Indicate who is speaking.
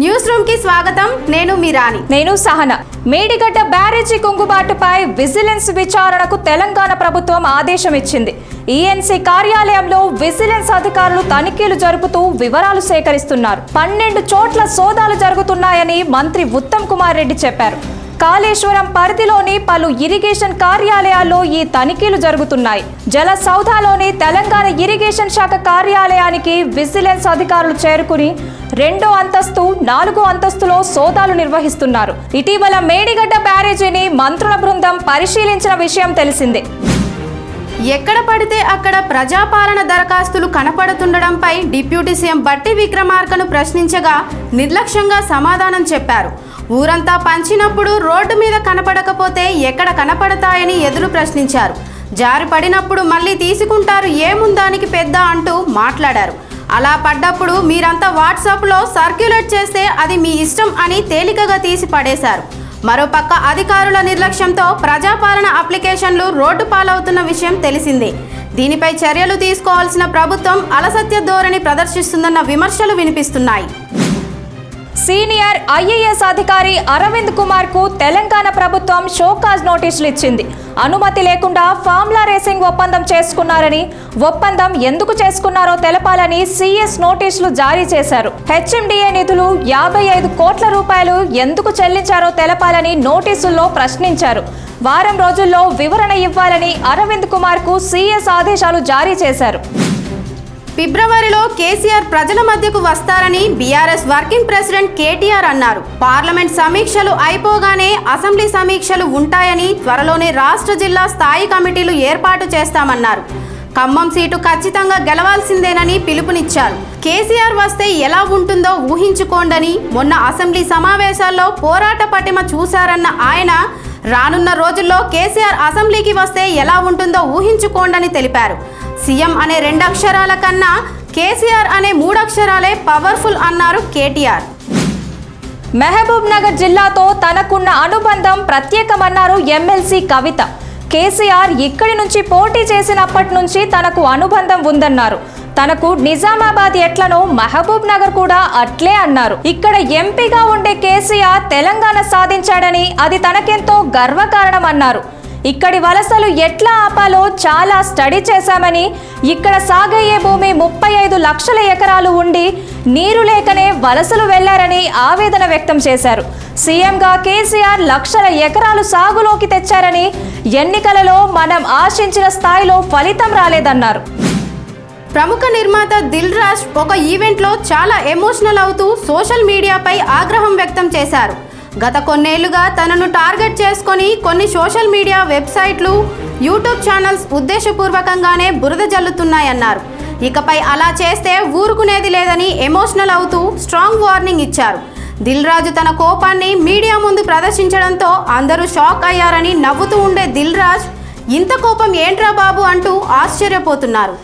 Speaker 1: News రూమ్కి స్వాగతం. నేను మీ రాణి.
Speaker 2: నేను సహన. మేడిగడ్డ బ్యారేజీ కుంగుబాటుపై విజిలెన్స్ విచారణకు తెలంగాణ ప్రభుత్వం ఆదేశం ఇచ్చింది ఈఎన్సీ కార్యాలయంలో విజిలెన్స్ అధికారులు తనిఖీలు జరుపుతూ వివరాలు సేకరిస్తున్నారు. పన్నెండు చోట్ల సోదాలు జరుగుతున్నాయని మంత్రి ఉత్తమ్ కుమార్ రెడ్డి చెప్పారు. కాళేశ్వరం పరిధిలోని పలు ఇరిగేషన్ కార్యాలయాల్లో ఈ తనిఖీలు జరుగుతున్నాయి. జల సౌధాలోని తెలంగాణ ఇరిగేషన్ శాఖ కార్యాలయానికి విజిలెన్స్ అధికారులు చేరుకుని రెండో అంతస్తు నాలుగో అంతస్తులో సోదాలు నిర్వహిస్తున్నారు. ఇటీవల మేడిగడ్డ బ్యారేజీని మంత్రుల బృందం పరిశీలించిన విషయం తెలిసిందే.
Speaker 1: ఎక్కడ పడితే అక్కడ ప్రజాపాలన దరఖాస్తులు కనపడుతుండడంపై డిప్యూటీ సీఎం బట్టి విక్రమార్కను ప్రశ్నించగా నిర్లక్ష్యంగా సమాధానం చెప్పారు. ఊరంతా పంచినప్పుడు రోడ్డు మీద కనపడకపోతే ఎక్కడ కనపడతాయని ఎదురు ప్రశ్నించారు. జారి పడినప్పుడు మళ్ళీ తీసుకుంటారు ఏముందానికి పెద్ద అంటూ మాట్లాడారు. అలా పడ్డప్పుడు మీరంతా వాట్సాప్లో సర్క్యులేట్ చేస్తే అది మీ ఇష్టం అని తేలికగా తీసి పడేశారు. మరోపక్క అధికారుల నిర్లక్ష్యంతో ప్రజాపాలన అప్లికేషన్లు రోడ్డు పాలవుతున్న విషయం తెలిసిందే. దీనిపై చర్యలు తీసుకోవాల్సిన ప్రభుత్వం అలసత్య ధోరణి ప్రదర్శిస్తుందన్న విమర్శలు వినిపిస్తున్నాయి.
Speaker 2: సీనియర్ ఐఏఎస్ అధికారి అరవింద్ కుమార్కు తెలంగాణ ప్రభుత్వం షోకాజ్ నోటీసులు ఇచ్చింది. అనుమతి లేకుండా ఫార్ములా రేసింగ్ ఒప్పందం చేసుకున్నారని ఒప్పందం ఎందుకు చేసుకున్నారో తెలపాలని సీఎస్ నోటీసులు జారీ చేశారు. హెచ్ఎండిఏ నిధులు యాభై ఐదు కోట్ల రూపాయలు ఎందుకు చెల్లించారో తెలపాలని నోటీసుల్లో ప్రశ్నించారు. వారం రోజుల్లో వివరణ ఇవ్వాలని అరవింద్ కుమార్కు సిఎస్ ఆదేశాలు జారీ చేశారు.
Speaker 1: ఫిబ్రవరిలో కేసీఆర్ ప్రజల మధ్యకు వస్తారని బీఆర్ఎస్ వర్కింగ్ ప్రెసిడెంట్ కేటీఆర్ అన్నారు. పార్లమెంట్ సమీక్షలు అయిపోగానే అసెంబ్లీ సమీక్షలు ఉంటాయని త్వరలోనే రాష్ట్ర జిల్లా స్థాయి కమిటీలు ఏర్పాటు చేస్తామన్నారు. ఖమ్మం సీటు ఖచ్చితంగా గెలవాల్సిందేనని పిలుపునిచ్చారు. కేసీఆర్ వస్తే ఎలా ఉంటుందో ఊహించుకోండని మొన్న అసెంబ్లీ సమావేశాల్లో పోరాట పటిమ చూశారన్న ఆయన రానున్న రోజుల్లో కేసీఆర్ అసెంబ్లీకి వస్తే ఎలా ఉంటుందో ఊహించుకోండని తెలిపారు. సీఎం అనే రెండు అక్షరాల కన్నా కేసీఆర్ అనే మూడు అక్షరాలే పవర్ఫుల్ అన్నారు కేటీఆర్.
Speaker 2: మహబూబ్ నగర్ జిల్లాతో తనకున్న అనుబంధం ప్రత్యేకమన్నారు ఎమ్మెల్సీ కవిత. కేసీఆర్ ఇక్కడి నుంచి పోటీ చేసినప్పటి నుంచి తనకు అనుబంధం ఉందన్నారు. తనకు నిజామాబాద్ ఎట్లనో మహబూబ్ నగర్ కూడా అట్లే అన్నారు. ఇక్కడ ఎంపీగా ఉండే కేసీఆర్ తెలంగాణ సాధించాడని అది తనకెంతో గర్వకారణం అన్నారు ఇక్కడి వలసలు ఎట్లా ఆపాలో చాలా స్టడీ చేశామని ఇక్కడ సాగయ్యే భూమి ముప్పై ఐదు లక్షల ఎకరాలు ఉండి నీరు లేకనే వలసలు వెళ్ళారని ఆవేదన వ్యక్తం చేశారు. సీఎంగా కేసీఆర్ లక్షల ఎకరాలు సాగులోకి తెచ్చారని ఎన్నికలలో మనం ఆశించిన స్థాయిలో ఫలితం రాలేదన్నారు.
Speaker 1: ప్రముఖ నిర్మాత దిల్ రాజ్ ఒక ఈవెంట్లో చాలా ఎమోషనల్ అవుతూ సోషల్ మీడియాపై ఆగ్రహం వ్యక్తం చేశారు. గత కొన్నేళ్ళుగా తనను టార్గెట్ చేసుకొని కొన్ని సోషల్ మీడియా వెబ్సైట్లు యూట్యూబ్ ఛానల్స్ ఉద్దేశపూర్వకంగానే బురద జల్లుతున్నాయన్నారు. ఇకపై అలా చేస్తే ఊరుకునేది లేదని ఎమోషనల్ అవుతూ స్ట్రాంగ్ వార్నింగ్ ఇచ్చారు. దిల్ రాజు తన కోపాన్ని మీడియా ముందు ప్రదర్శించడంతో అందరూ షాక్ అయ్యారని నవ్వుతూ ఉండే దిల్ రాజ్ ఇంత కోపం ఏంట్రా బాబు? అంటూ ఆశ్చర్యపోతున్నారు.